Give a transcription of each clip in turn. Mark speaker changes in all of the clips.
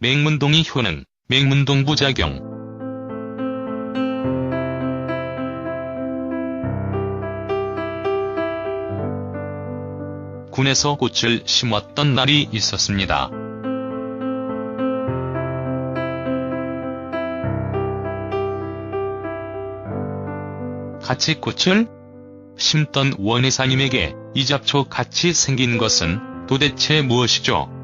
Speaker 1: 맹문동이 효능, 맹문동 부작용. 군에서 꽃을 심었던 날이 있었습니다. 같이 꽃을 심던 원혜사님에게 이 잡초 같이 생긴 것은 도대체 무엇이죠?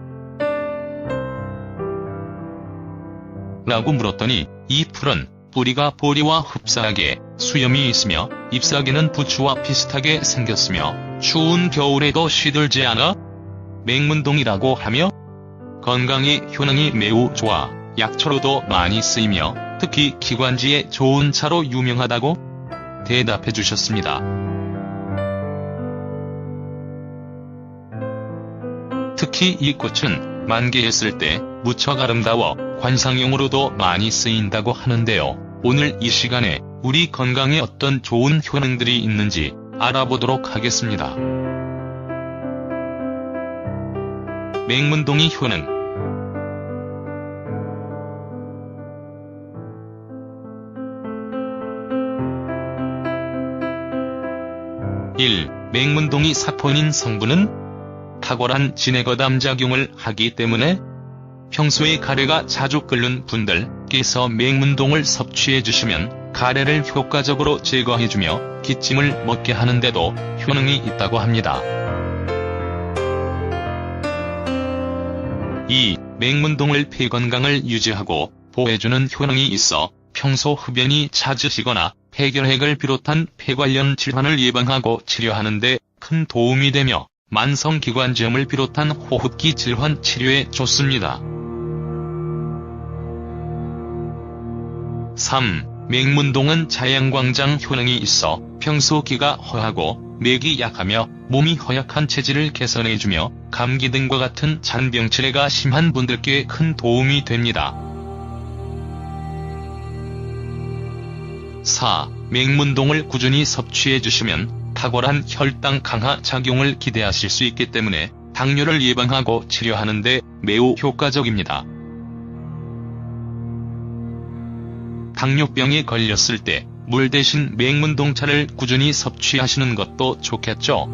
Speaker 1: 라고 물었더니 이 풀은 뿌리가 보리와 흡사하게 수염이 있으며 잎사귀는 부추와 비슷하게 생겼으며 추운 겨울에도 시들지 않아 맹문동이라고 하며 건강에 효능이 매우 좋아 약초로도 많이 쓰이며 특히 기관지에 좋은 차로 유명하다고 대답해 주셨습니다. 특히 이 꽃은 만개했을 때 무척 아름다워 관상용으로도 많이 쓰인다고 하는데요. 오늘 이 시간에 우리 건강에 어떤 좋은 효능들이 있는지 알아보도록 하겠습니다. 맹문동이 효능 1. 맹문동이 사포닌 성분은 탁월한 진해거담 작용을 하기 때문에 평소에 가래가 자주 끓는 분들께서 맹문동을 섭취해 주시면 가래를 효과적으로 제거해주며 기침을 먹게 하는데도 효능이 있다고 합니다. 2. 맹문동을 폐 건강을 유지하고 보호해주는 효능이 있어 평소 흡연이 잦으시거나 폐결핵을 비롯한 폐 관련 질환을 예방하고 치료하는 데 큰 도움이 되며 만성기관지염을 비롯한 호흡기 질환 치료에 좋습니다. 3. 맹문동은 자양광장 효능이 있어 평소 기가 허하고 맥이 약하며 몸이 허약한 체질을 개선해주며 감기 등과 같은 잔병치레가 심한 분들께 큰 도움이 됩니다. 4. 맹문동을 꾸준히 섭취해주시면 탁월한 혈당 강화 작용을 기대하실 수 있기 때문에 당뇨를 예방하고 치료하는데 매우 효과적입니다. 당뇨병에 걸렸을 때 물 대신 맹문동차를 꾸준히 섭취하시는 것도 좋겠죠.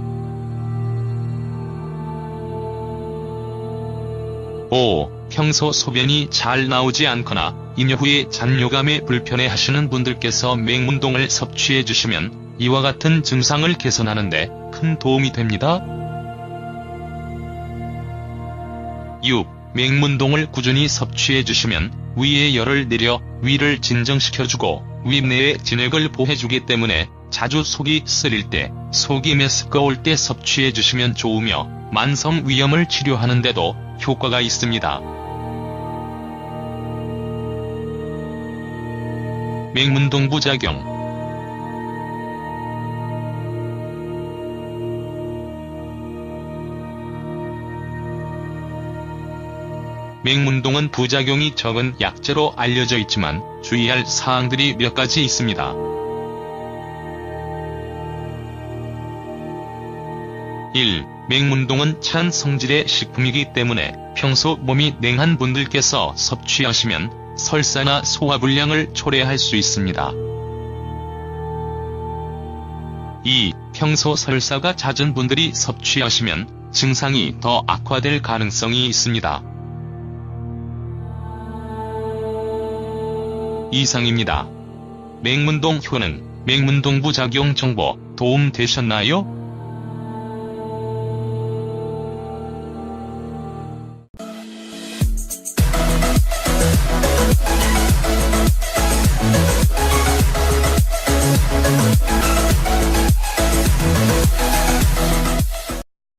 Speaker 1: 5. 평소 소변이 잘 나오지 않거나 임여 후에 잔뇨감에 불편해 하시는 분들께서 맹문동을 섭취해 주시면 이와 같은 증상을 개선하는데 큰 도움이 됩니다. 6. 맹문동을 꾸준히 섭취해 주시면 위에 열을 내려 위를 진정시켜주고 윗내의 진액을 보해주기 때문에 자주 속이 쓰릴 때, 속이 메스꺼울 때 섭취해 주시면 좋으며 만성 위염을 치료하는데도 효과가 있습니다. 맹문동 부작용 맹문동은 부작용이 적은 약재로 알려져 있지만 주의할 사항들이 몇 가지 있습니다. 1. 맹문동은 찬 성질의 식품이기 때문에 평소 몸이 냉한 분들께서 섭취하시면 설사나 소화불량을 초래할 수 있습니다. 2. 평소 설사가 잦은 분들이 섭취하시면 증상이 더 악화될 가능성이 있습니다. 이상입니다. 맹문동 효능, 맹문동 부 작용 정보 도움 되셨나요?